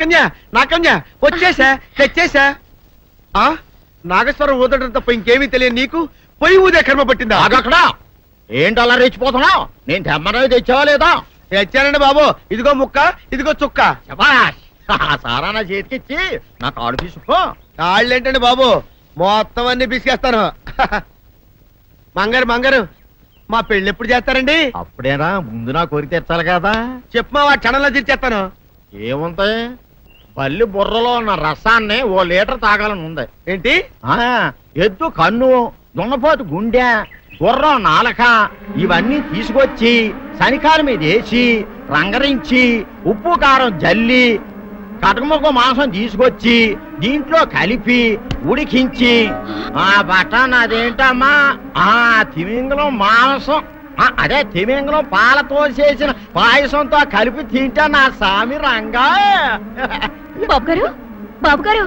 కన్యా నా కన్యా వచ్చేసా తెచ్చేసా? ఆ? నాగేశ్వరం ఊదటం తప్ప ఇంకేమీ తెలియదు నీకు? పొయ్యి ఊదే కర్మ పట్టిందా? ఆగక్కడ ఏంటి అలా రెచ్చిపోతున్నావు నేను తెమ్మనవి తెచ్చావా లేదా? తెచ్చానండి బాబు. ఇదిగో ముక్క ఇదిగో చుక్క. శబాష్! ఆ సారా నా చేతికిచ్చి నా కాడు తీసుకో తాళ్ళేంటండి బాబు? మొత్తం అన్ని బిసికేస్తాను మంగారు మంగారు మా పెళ్ళి ఎప్పుడు చేస్తారండి? అప్పుడేనా? ముందు నా కోరిక తెచ్చాలి కదా. చెప్పు మా క్షణంలో తీర్చేస్తాను. ఏముంటాయి పల్లి బుర్రలో ఉన్న రసాన్ని ఓ లీటర్ తాగాలని ఉంది. ఏంటి? ఆ ఎద్దు కన్ను దున్నపోతు గుండె గుర్రం నాలక ఇవన్నీ తీసుకొచ్చి శనికాల మీద వేసి రంగరించి ఉప్పు కారం జల్లి కటకముక్క మాంసం తీసుకొచ్చి దీంట్లో కలిపి ఉడికించి ఆ బటన్ అదేంటమ్మా? ఆ తిమింగలం మాంసం. అదే తిమింగలం పాలతో చేసిన పాయసంతో కలిపి తింటా నా సామి రంగా. బాబు గారు బాబు గారు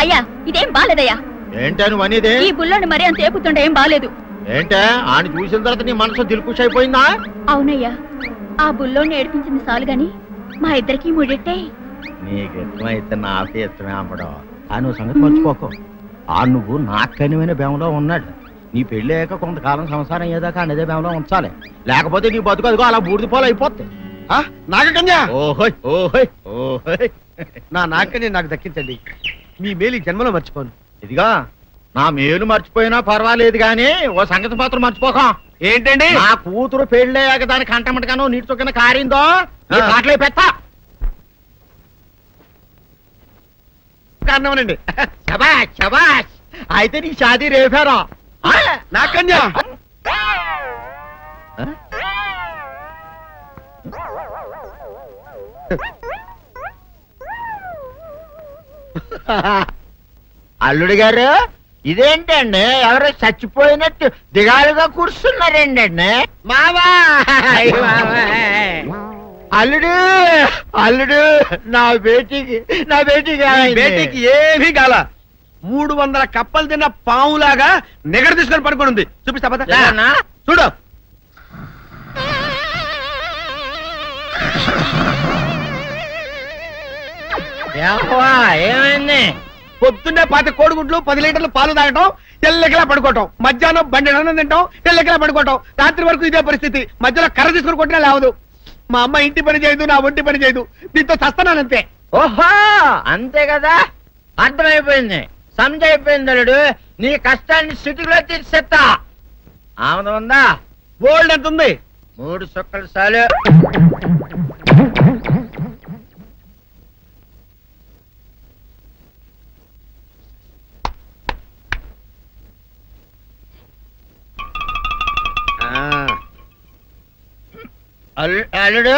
అయ్యా ఇదేం బాలేదయ్యా. ఏంటని అనేది? ఈ బుల్లోని మరీ అంత ఏపుతుండే ఏం బాలేదు. ఏంటే? ఆయన చూసిన తర్వాత నీ మనసు దిల్కుష్ అయిపోయిందా? అవునయ్యా ఆ బుల్లోని ఏడిపించింది చాలు గాని మా ఇద్దరికి ముడిట్టే. నీకు ఇష్టమైతే నాకే ఇష్టమే అమ్మడం. ఆ నువ్వు సంగతి మర్చిపోకు. ఆ నువ్వు నాకు కనివైన బేమలో ఉన్నాడు. నీ పెళ్ళి అయ్యాక కొంతకాలం సంసారం అయ్యేదాకా అనేదే బేమలో ఉంచాలి. లేకపోతే నీ బతుకు అదిగో అలా బూడిద పోలు అయిపోతుంది నాగకన్యా? ఓహోయ్ ఓహోయ్ ఓహోయ్. నా నాగకన్య నాకు దక్కించండి. మీ మేలు జన్మలో మర్చిపోను. ఇదిగా నా మేలు మర్చిపోయినా పర్వాలేదు గాని ఓ సంగతి మాత్రం మర్చిపోక. ఏంటండి? నా కూతురు పెళ్ళయ్యాక దాని కంటమటగానో నీటి చొక్కన కారిందో. కాట్లే పెట్ట. కారణమనండి శబాష్ శబాష్ అయితే నీ షాదీ రేపారా? అల్లుడు గారు ఇదేంటండి? ఎవరో చచ్చిపోయినట్టు దిగాలుగా కూర్చున్నారండి అండి. మావా! అల్లుడు! అల్లుడు! నా బేటీకి నా బేటీకి? బేటీకి ఏమీ కాల. మూడు వందల కప్పలు తిన్న పావులాగా నిగడ తీసుకొని పడుకొని ఉంది. చూపిస్తా పద. చూడు. ఏవ్వా, ఏమైంది? పొద్దున్నే పాతి కోడిగుడ్లు పది లీటర్లు పాలు తాగటం తెల్లకిలా పడుకోవటం. మధ్యాహ్నం బండి అన్నం తింటాం తెల్లకిలా పడుకోవటం. రాత్రి వరకు ఇదే పరిస్థితి. మధ్యలో కర్ర తీసుకుని కొట్టినా లేవదు. మా అమ్మ ఇంటి పని చేయదు నా ఒంటి పని చేయదు. దీంతో చస్తున్నానంతే ఓహో అంతే కదా? అర్థమైపోయింది. సమజైపోయింది అల్లుడు నీ కష్టాన్ని సిటీలో తీర్చేస్తా. ఆమె ఉందా? గోల్డ్ ఎంత ఉంది మూడు సుక్కలు అల్- అల్లుడు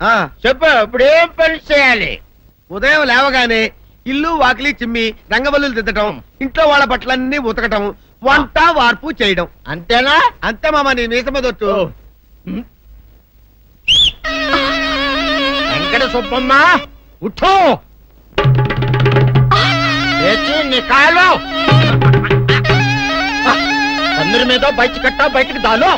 ఆ, చెప్పు ఇప్పుడు ఏం పని చేయాలి? ఉదయం లేవగానే ఇల్లు వాకిలి చిమ్మి రంగవల్లులు దిద్దటం ఇంట్లో వాళ్ళ బట్టలన్నీ ఉతకటం వంట వార్పు చేయడం. అంతేనా? అంతే మామ నీ మీసమదొట్టు వెంకట సుబ్బమ్మ ఉఠో. లేచి నీ కాలు అందరి మీద బయట కట్ట బయటికి దాలో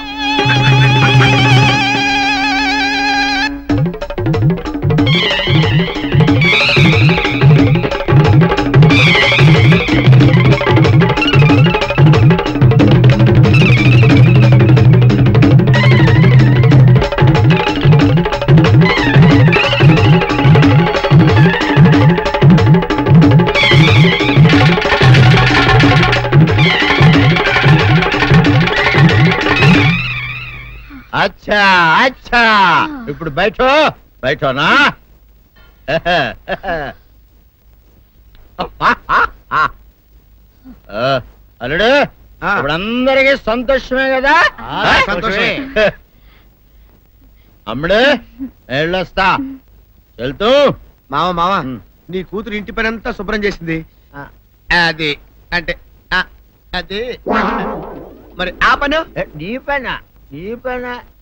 అచ్చా అచ్చా. ఇప్పుడు బయట బయటనా? అల్లుడు ఆ. ఇప్పుడు అందరికి సంతోషమే కదా? సంతోషమే. అమ్ముడు వెళ్ళొస్తా వెళ్తూ. మామ మామ. నీ కూతురు ఇంటి పని అంతా శుభ్రం చేసింది. అది అంటే అది మరి ఆ పను? నీ పైన? నీ పైన?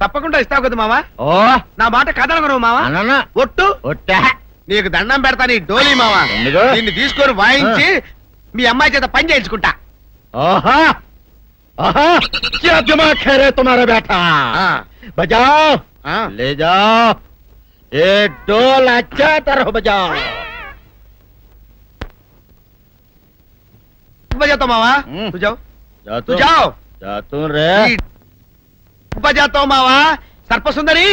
తప్పకుండా ఇస్తావు కదా మావా ఓ నా మాట కాదనగను మావా అననా ఒట్టు ఒట్టా నీకు దండం పెడతా నీ డోలీ మావా ఎందుకు? నిన్ను తీసుకొని వాయించి మీ అమ్మాయి చేత పని చేయించుకుంటా आहा आहा क्या दिमाग है रे तुम्हारा बेटा ఆ, बजाओ ఆ. ले जाओ ये डोल अच्छा तरह बजाओ बजाता मावा हम्म। तू जाओ जा तू तू जाओ जा तू रे ఈ బజాతో మావా? సర్పసుందరి?